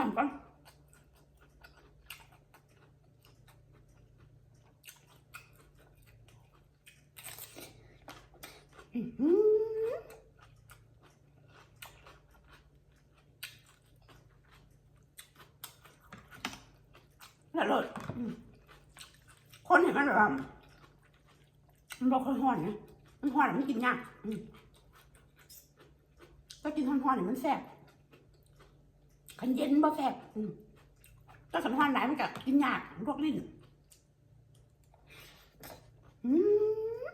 น้ำก่อนแล้วรสอืมคนเห็นมันแบบมันบอกค่อยห่อนนะมันห่อนแล้วมันกินยากถ้ากินห่อนๆเนี่ยมันแซ่บ ขันเย็นบ่แซ่บอืมถ้าขันห่อนไหนมันก็กินยากลวกลิ้นอืม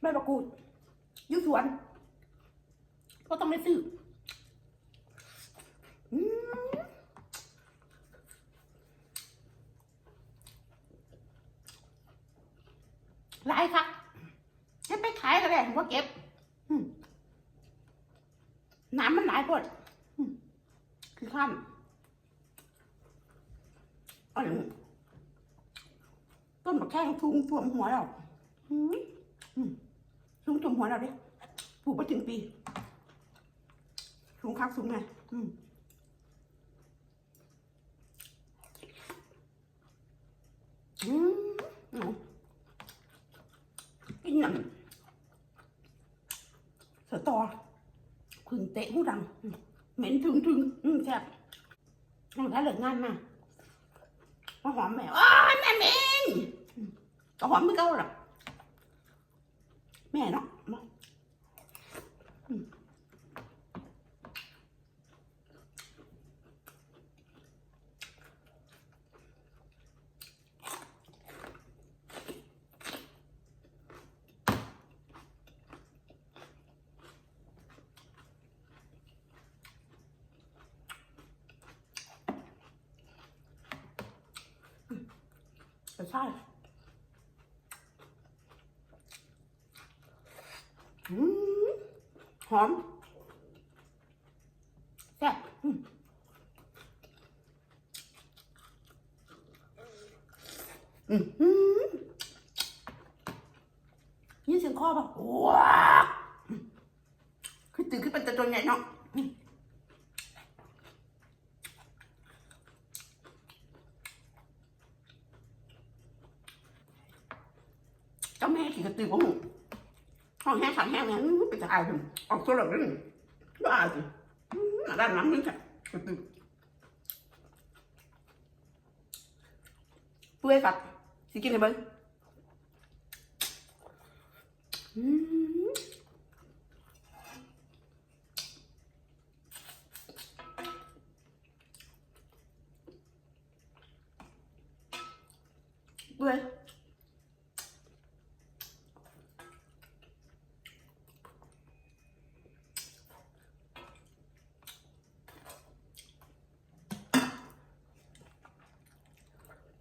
ใบมะกรูดยุ่สวน ก็ต้องไปซื้อหลายครับ ขายก็ได้ผมก็เก็บอืมน้ำมันหลายปดอืมคือขั้นอันนี้ต้นมะแข้งทุ่งท่วมหัวเราอืมอืมทุ่งท่วมหัวเราเด้ปลูกไปถึงปีสูงคักสูงไงอืมอืมเอากินหนัง สตอพึ่งเตะหูดังเหม็นถึงถึงอืมแซ่บน้องท้เหลืองานมามาหอมแม่อ้ายแม่เม็นก็หอมไม่เก่าหรอกแม่เนาะ ช่หอมแซ่บอืมอืมอืมยินเสียงคอป่ะว้าคือตื่นขึ้นเป็นตัวใหญ่เนาะอืมเจ้าแม่ขี่กระตือว่หมูห้องแห้งขังแห้งเนี่ยอื้อไปจะอายถึงออกตัวหลังนั่นบ้าสิอาด้านหลังนี่ค่ะกระตือเปื่อยกัดสิกินเลยเบิ้งเปื่อย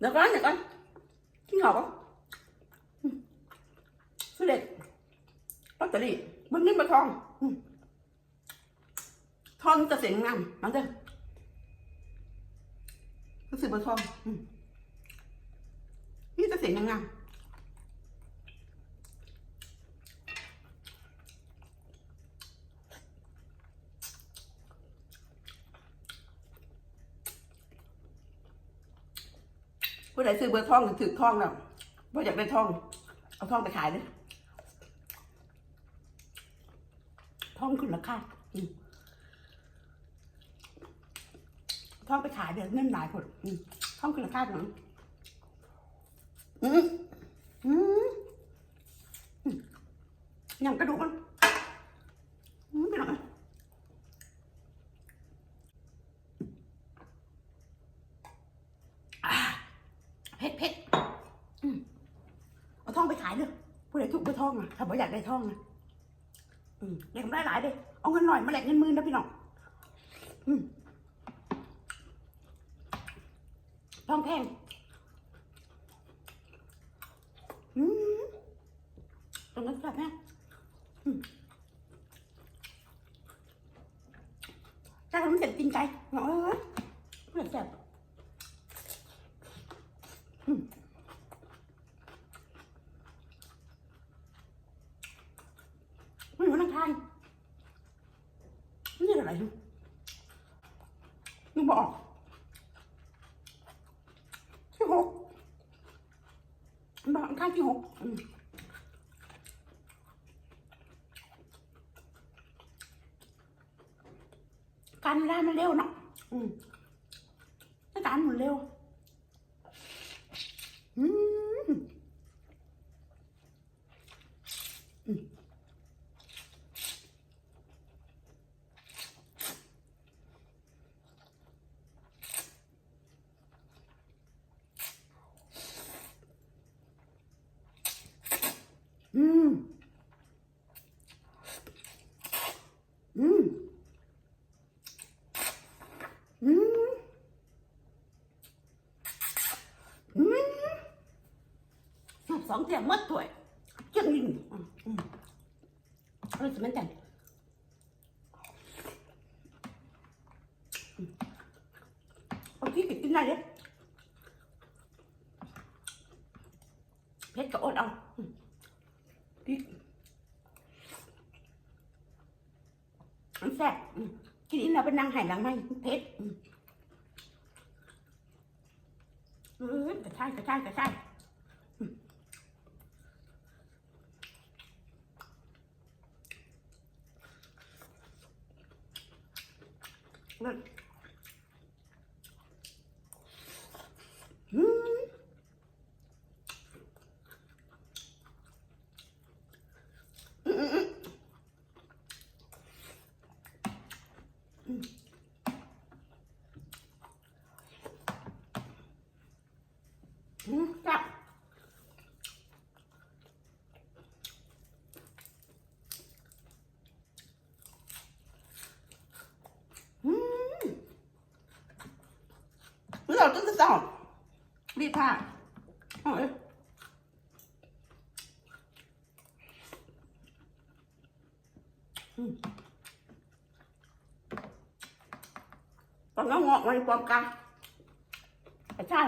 เดี๋ยวก่อนเดี๋ยวก่อนกินหอมสุดเด็ดลอตเตอรี่บนเงินบนทองอืมทองจะเสียงงามมาเด้อรู้สึกบนทองนี่จะเสียงงาม ผู้ใดซื้อเบอร์ท่องหรือถือท่องแล้วว่าอยากได้ท่อง เอาท่องไปขายเลยท่องขึ้นราคาอืมทองไปขายเดี๋ยวเงินหลายคนอืมทองขึ้นราคาหนังอืมอืมอืมยังกระดูกมันอืมไปหน่อยอ่าเผ็ดเผ็ดอืมเอาทองไปขายเลยผู้ใด ทุกข์ไปทองอะถ้าบ่อยากได้ท่องอะอืมอยากได้หลายเลยเอาเงินหน่อยมาแลกเงินหมื่นนะพี่น้องอืมท่องแพงอืมตรงนั้นแบบนี้อืมถ้าทำเสร็จจริงใจเนาะเออเพื่อนแซ่บอืม นึกบอกที่หก บอกข้างที่หกอืมการเวลามันเร็วเนาะอืมถ้าการมันเร็ว อืมอืม อืมอืมอืมอืมสูบสองเตียงมัดถ้วยเจียงลิงอืมอืมเออสมันจันอืมเอาที่กินได้เลยเพชรกับอดเอาอืมพริกมัน แซ่บกินอีกแล้วเป็นนางไห่หลังไม่เพชรอืมเออกระชายกระชายกระชายนั่นอืมอืมอืมอืมอืมอืม จับอืมเราต้องจะต้องรีดผ้าเอาเอ้ยอืมตอนนั้นงอกมันปอมกันใช่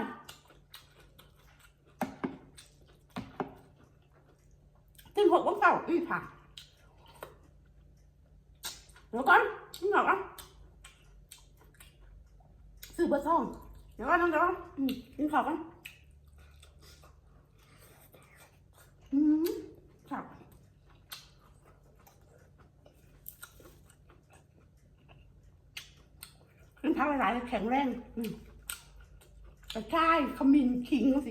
หกวันเสาร์รีดผ้าเดี๋ยวก่อนนี่หรอกอะซื้อเบอร์สองเดี๋ยวก่อนเดี๋ยวก่อนอืมกินข้าวกันอืมครับกินข้าวหลายๆแข็งแรงอืมกระชายขมิ้นขิงสิ